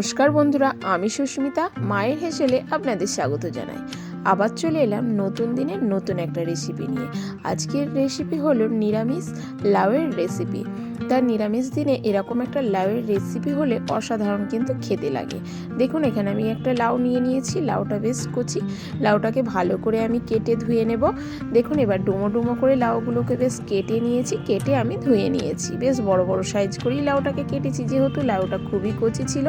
নমস্কার বন্ধুরা, আমি সুস্মিতা, মায়ের হেসেলে আপনাদের স্বাগত জানাই। আবার চলে এলাম নতুন দিনের নতুন একটা রেসিপি নিয়ে। আজকের রেসিপি হলো নিরামিষ লাউয়ের রেসিপি তার নিরামিষ দিনে এরকম একটা লাউয়ের রেসিপি হলে অসাধারণ কিন্তু খেতে লাগে। দেখুন, এখানে আমি একটা লাউ নিয়ে নিয়েছি, লাউটা বেশ কচি। লাউটাকে ভালো করে আমি কেটে ধুয়ে নেব। দেখুন, এবার ডুমো ডুমো করে লাউগুলোকে বেশ কেটে নিয়েছি, কেটে আমি ধুয়ে নিয়েছি। বেশ বড় বড় সাইজ করেই লাউটাকে কেটেছি, যেহেতু লাউটা খুবই কচি ছিল।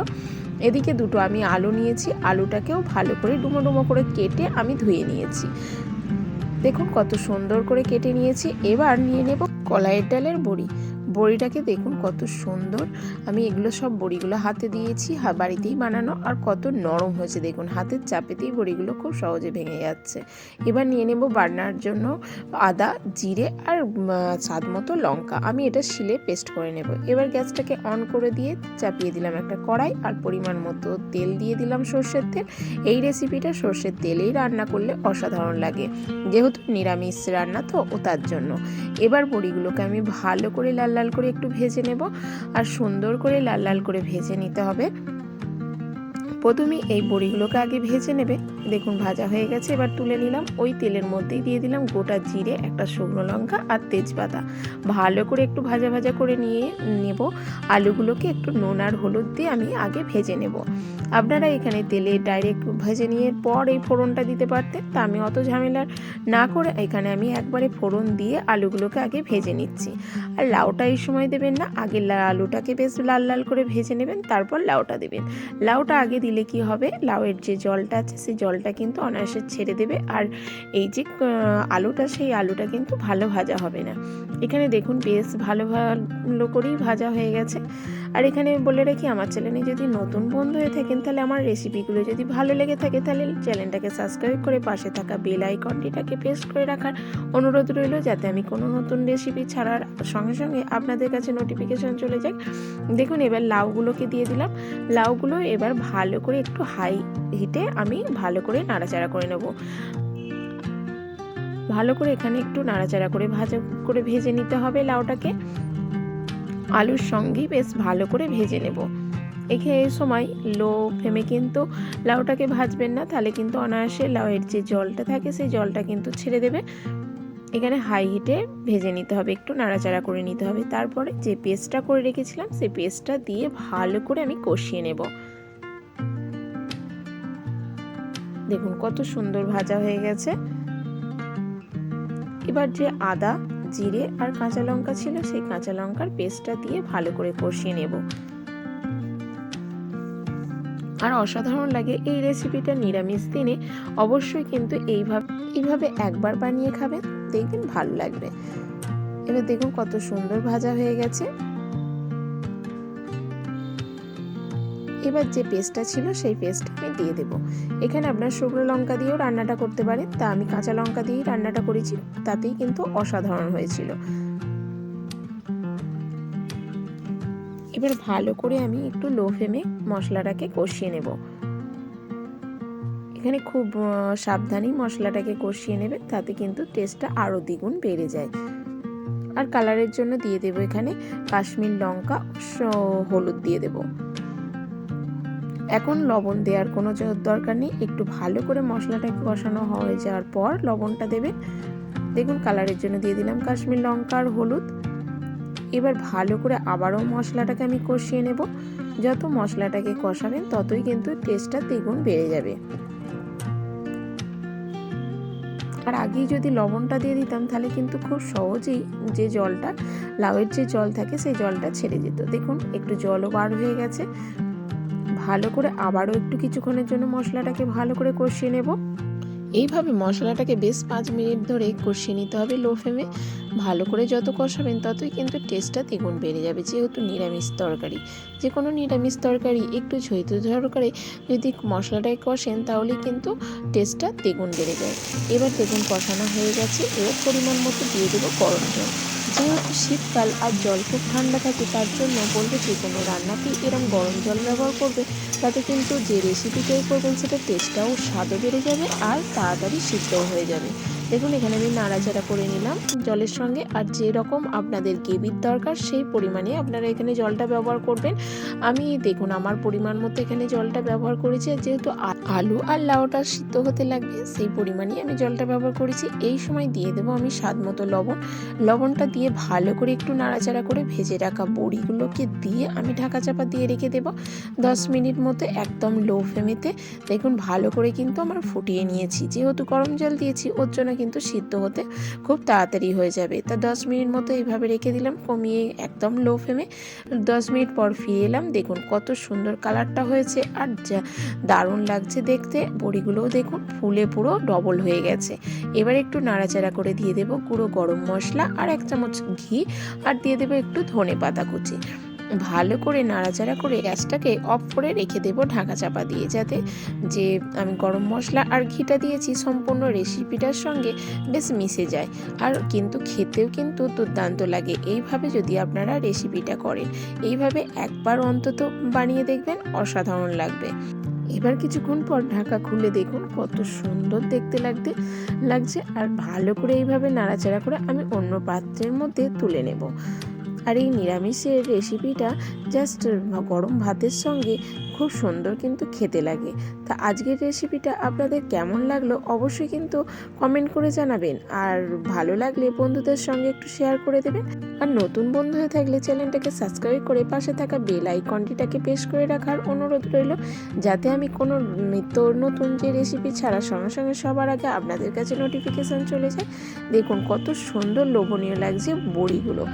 এদিকে দুটো আমি আলু নিয়েছি, আলুটাকেও ভালো করে ডুমো ডুমো করে কেটে আমি ধুয়ে নিয়েছি। দেখুন কত সুন্দর করে কেটে নিয়েছি। এবার নিয়ে নেব কলাইয়ের ডালের বড়ি। বড়িটাকে দেখুন কত সুন্দর। আমি এগুলো সব বড়িগুলো হাতে দিয়েছি বাড়িতেই বানানো। আর কত নরম হয়েছে দেখুন, হাতের চাপেতেই বড়িগুলো খুব সহজে ভেঙে যাচ্ছে। এবার নিয়ে নেব বাটনার জন্য আদা, জিরে আর স্বাদ মতো লঙ্কা। আমি এটা শিলে পেস্ট করে নেব। এবার গ্যাসটাকে অন করে দিয়ে চাপিয়ে দিলাম একটা কড়াই আর পরিমাণ মতো তেল দিয়ে দিলাম সর্ষের তেল। এই রেসিপিটা সর্ষের তেলেই রান্না করলে অসাধারণ লাগে, যেহেতু নিরামিষ রান্না তো, ও তার জন্য। এবার বড়িগুলোকে আমি ভালো করে লাল লাল করে একটু ভেজে নেব আর সুন্দর করে লাল লাল করে ভেজে নিতে হবে। প্রথমে এই বড়িগুলোকে আগে ভেজে নেবে। দেখুন, ভাজা হয়ে গেছে। এবার তুলে নিলাম। ওই তেলের মধ্যেই দিয়ে দিলাম গোটা জিরে, একটা শুকনো লঙ্কা আর তেজপাতা। ভালো করে একটু ভাজা ভাজা করে নিয়ে নেব। আলুগুলোকে একটু নুন আর হলুদ দিয়ে আমি আগে ভেজে নেব। আপনারা এখানে তেলে ডাইরেক্ট ভেজে নিয়ে পর এই ফোড়নটা দিতে পারতেন, তা আমি অত ঝামেলার না করে এখানে আমি একবারে ফোড়ন দিয়ে আলুগুলোকে আগে ভেজে নিচ্ছি। আর লাউটা এই সময় দেবেন না, আগে আলুটাকে বেশ লাল লাল করে ভেজে নেবেন, তারপর লাউটা দেবেন। লাউটা আগে দিলে কি হবে? লাউয়ের যে জলটা আছে, সেই জলটা কিন্তু অনায়াসে ছেড়ে দেবে। আর এই যে আলুটা, সেই আলুটা কিন্তু ভালো ভাজা হবে না। এখানে দেখুন, বেশ ভালো ভালো করেই ভাজা হয়ে গেছে। আর এখানে বলে রাখি, আমার চ্যানেলে যদি নতুন বন্ধু হয়ে থাকেন, তাহলে আমার রেসিপিগুলো যদি ভালো লেগে থাকে, তাহলে চ্যানেলটাকে সাবস্ক্রাইব করে পাশে থাকা বেল আইকনটিটাকে প্রেস করে রাখার অনুরোধ রইল, যাতে আমি কোনো নতুন রেসিপি ছাড়ার সঙ্গে সঙ্গে আপনাদের কাছে নোটিফিকেশন চলে যায়। দেখুন, এবার লাউগুলোকে দিয়ে দিলাম। লাউগুলো এবার ভালো করে একটু হাই হিটে আমি ভালো করে নাড়াচাড়া করে নেব। ভালো করে এখানে একটু নাড়াচাড়া করে, ভাজা করে ভেজে নিতে হবে লাউটাকে। আলুর সঙ্গেই বেশ ভালো করে ভেজে নেব। এখে এই সময় লো ফ্লেমে কিন্তু লাউটাকে ভাজবেন না, তাহলে কিন্তু অনায়াসে লাউয়ের যে জলটা থাকে সেই জলটা কিন্তু ছেড়ে দেবে। এখানে হাই হিটে ভেজে নিতে হবে, একটু নাড়াচাড়া করে নিতে হবে। তারপরে যে পেস্টটা করে রেখেছিলাম, সেই পেস্টটা দিয়ে ভালো করে আমি কষিয়ে নেব। দেখুন কত সুন্দর ভাজা হয়ে গেছে। এবার যে আদা জিরে আর কাঁচা লঙ্কা ছিল, সেই কাঁচা লঙ্কার পেস্টটা দিয়ে ভালো করে কষিয়ে নেব। আর অসাধারণ লাগে এই রেসিপিটা নিরামিষ দিনে। অবশ্যই কিন্তু এইভাবে এইভাবে একবার বানিয়ে খাবেন, দেখবেন ভালো লাগবে। এবার দেখুন কত সুন্দর ভাজা হয়ে গেছে। এবার যে পেস্টটা ছিল সেই পেস্ট আমি দিয়ে দেবো। এখানে আপনার শুকনো লঙ্কা দিয়েও রান্নাটা করতে পারেন। তা আমি কাঁচা লঙ্কা দিয়েই রান্নাটা করেছি, তাতেই কিন্তু অসাধারণ হয়েছিল। এবার ভালো করে আমি একটু লো ফ্লেমে মশলাটাকে কষিয়ে নেব। এখানে খুব সাবধানেই মশলাটাকে কষিয়ে নেবে, তাতে কিন্তু টেস্টটা আরও দ্বিগুণ বেড়ে যায়। আর কালারের জন্য দিয়ে দেবো এখানে কাশ্মীর লঙ্কা হলুদ দিয়ে দেবো। এখন লবণ দেওয়ার কোনো দরকার নেই। একটু ভালো করে মশলাটাকে কষানো হয়ে যাওয়ার পর লবণটা দেবে দেখুন কালারের জন্য দিয়ে দিলাম কাশ্মীর লঙ্কা আর হলুদ। এবার ভালো করে আবারও মশলাটাকে আমি কষিয়ে নেব। যত মশলাটাকে কষাবেন ততই কিন্তু টেস্টটা দ্বিগুণ বেড়ে যাবে। আর আগেই যদি লবণটা দিয়ে দিতাম তাহলে কিন্তু খুব সহজেই যে জলটা, লাউয়ের যে জল থাকে সেই জলটা ছেড়ে যেত। দেখুন একটু জলও বার হয়ে গেছে। ভালো করে আবারও একটু কিছুক্ষণের জন্য মশলাটাকে ভালো করে কষিয়ে নেব। এইভাবে মশলাটাকে বেশ পাঁচ মিনিট ধরে কষিয়ে নিতে হবে লো ফ্লেমে। ভালো করে যত কষাবেন ততই কিন্তু টেস্টটা দ্বিগুণ বেড়ে যাবে, যেহেতু নিরামিষ তরকারি। যে কোনো নিরামিষ তরকারি, একটু ঝৈত করে যদি মশলাটাকে কষেন তাহলে কিন্তু টেস্টটা দ্বিগুণ বেড়ে যায়। এবার দেখুন কষানো হয়ে গেছে এবার পরিমাণ মতো দিয়ে দেবো গরম জল। যেহেতু শীতকাল আর জল খুব ঠান্ডা থাকে, তার জন্য বলবে যে কোনো রান্নাতেই এরম গরম জল ব্যবহার করবে। তাতে কিন্তু যে রেসিপি তৈরি করবেন, সেটা টেস্টটাও স্বাদও বেড়ে যাবে আর তাড়াতাড়ি সিদ্ধও হয়ে যাবে। দেখুন, এখানে আমি নাড়াচাড়া করে নিলাম জলের সঙ্গে। আর যেরকম আপনাদের গ্রেভির দরকার, সেই পরিমাণে আপনারা এখানে জলটা ব্যবহার করবেন। আমি দেখুন, আমার পরিমাণ মতো এখানে জলটা ব্যবহার করেছি। যেহেতু আলু আর লাউটা সিদ্ধ হতে লাগবে, সেই পরিমাণেই আমি জলটা ব্যবহার করেছি। এই সময় দিয়ে দেবো আমি স্বাদ মতো লবণ। লবণটা দিয়ে ভালো করে একটু নাড়াচাড়া করে ভেজে রাখা বড়িগুলোকে দিয়ে আমি ঢাকা চাপা দিয়ে রেখে দেবো দশ মিনিট মতো একদম লো ফ্লেমেতে দেখুন, ভালো করে কিন্তু আমার ফুটিয়ে নিয়েছি। যেহেতু গরম জল দিয়েছি, ওর জন্য কিন্তু সিদ্ধ হতে খুব তাড়াতাড়ি হয়ে যাবে। তা দশ মিনিট মতো এইভাবে রেখে দিলাম, কমিয়ে একদম লো ফ্লেমে দশ মিনিট পর ফিরে এলাম। দেখুন কত সুন্দর কালারটা হয়েছে আর যা দারুণ লাগছে দেখতে। বড়িগুলোও দেখুন ফুলে পুরো ডবল হয়ে গেছে। এবার একটু নাড়াচাড়া করে দিয়ে দেবো গুঁড়ো গরম মশলা আর এক চামচ ঘি আর দিয়ে দেবো একটু ধনে পাতা কুচি। ভালো করে নাড়াচাড়া করে গ্যাসটাকে অফ করে রেখে দেবো ঢাকা চাপা দিয়ে, যাতে যে আমি গরম মশলা আর ঘিটা দিয়েছি সম্পূর্ণ রেসিপিটার সঙ্গে বেশ মিশে যায়। আর কিন্তু খেতেও কিন্তু দুর্দান্ত লাগে। এইভাবে যদি আপনারা রেসিপিটা করেন, এইভাবে একবার অন্তত বানিয়ে দেখবেন অসাধারণ লাগবে। এবার কিছুক্ষণ পর ঢাকা খুলে দেখুন, কত সুন্দর দেখতে লাগতে লাগছে। আর ভালো করে এইভাবে নাড়াচাড়া করে আমি অন্য পাত্রের মধ্যে তুলে নেব। আর এই নিরামিষের রেসিপিটা জাস্ট গরম ভাতের সঙ্গে খুব সুন্দর কিন্তু খেতে লাগে। তা আজকের রেসিপিটা আপনাদের কেমন লাগল অবশ্যই কিন্তু কমেন্ট করে জানাবেন। আর ভালো লাগলে বন্ধুদের সঙ্গে একটু শেয়ার করে দেবেন। আর নতুন বন্ধু হয়ে থাকলে চ্যানেলটাকে সাবস্ক্রাইব করে পাশে থাকা বেল আইকনটিটাকে প্রেস করে রাখার অনুরোধ রইল। যাতে আমি কোনো নিত্য নতুন যে রেসিপি ছাড়ার সঙ্গে সঙ্গে সবার আগে আপনাদের কাছে নোটিফিকেশান চলে যায়। দেখুন কত সুন্দর লোভনীয় লাগছে বড়িগুলো।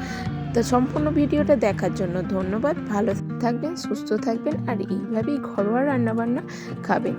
তো সম্পূর্ণ ভিডিওটা দেখার জন্য ধন্যবাদ। ভালো থাকবেন, সুস্থ থাকবেন আর এইভাবেই ঘরোয়া রান্নাবান্না খাবেন।